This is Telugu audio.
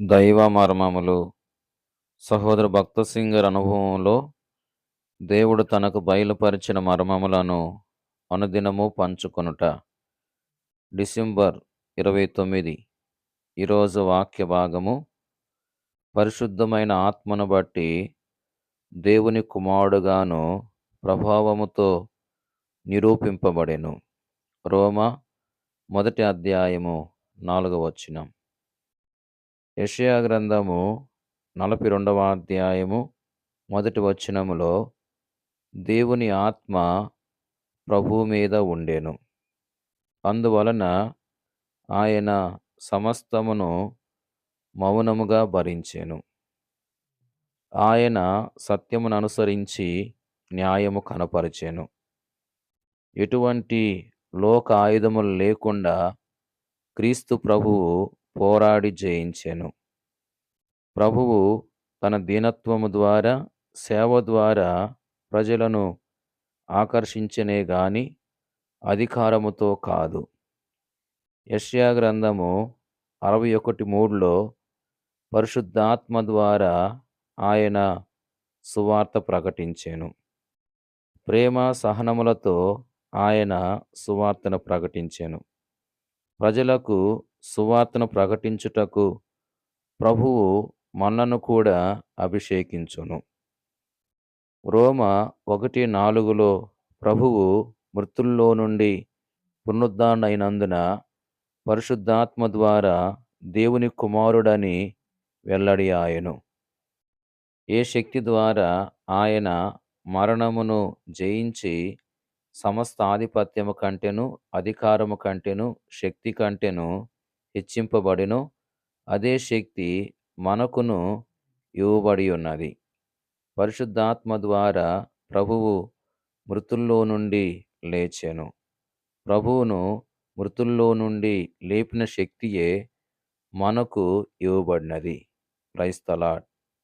దైవ మర్మములు. సహోదర భక్త సింగర్ అనుభవంలో దేవుడు తనకు బయలుపరిచిన మర్మములను అనుదినము పంచుకొనుట. డిసెంబర్ ఇరవై తొమ్మిది. ఈరోజు వాక్య భాగము. పరిశుద్ధమైన ఆత్మను బట్టి దేవుని కుమారుడుగాను ప్రభావముతో నిరూపింపబడెను. రోమ మొదటి అధ్యాయము నాలుగవ వచ్చినం యషయా గ్రంథము నలభై రెండవ అధ్యాయము మొదటి వచనములో దేవుని ఆత్మ ప్రభువు మీద ఉండెను. అందువలన ఆయన సమస్తమును మౌనముగా భరించాను. ఆయన సత్యమును అనుసరించి న్యాయము కనపరిచాను. ఎటువంటి లోక ఆయుధములు లేకుండా క్రీస్తు ప్రభువు పోరాడి జయించెను. ప్రభువు తన దీనత్వము ద్వారా సేవ ద్వారా ప్రజలను ఆకర్షించనే గాని అధికారముతో కాదు. యష్యా గ్రంథము అరవై ఒకటి మూడులో పరిశుద్ధాత్మ ద్వారా ఆయన సువార్త ప్రకటించాను. ప్రేమ సహనములతో ఆయన సువార్తను ప్రకటించాను. ప్రజలకు సువార్తను ప్రకటించుటకు ప్రభువు మన్నను కూడా అభిషేకించును. రోమ ఒకటి నాలుగులో ప్రభువు మృతుల్లో నుండి పునరుద్ధానైనందున పరిశుద్ధాత్మ ద్వారా దేవుని కుమారుడని వెల్లడి ఆయను ఏ శక్తి ద్వారా ఆయన మరణమును జయించి సమస్త ఆధిపత్యము కంటెను అధికారము కంటెను శక్తి కంటెను హెచ్చింపబడినో. అదే శక్తి మనకును ఇవ్వబడి ఉన్నది. పరిశుద్ధాత్మ ద్వారా ప్రభువు మృతుల్లో నుండి లేచెను. ప్రభువును మృతుల్లో నుండి లేపిన శక్తియే మనకు ఇవ్వబడినది. క్రైస్తలాడ్.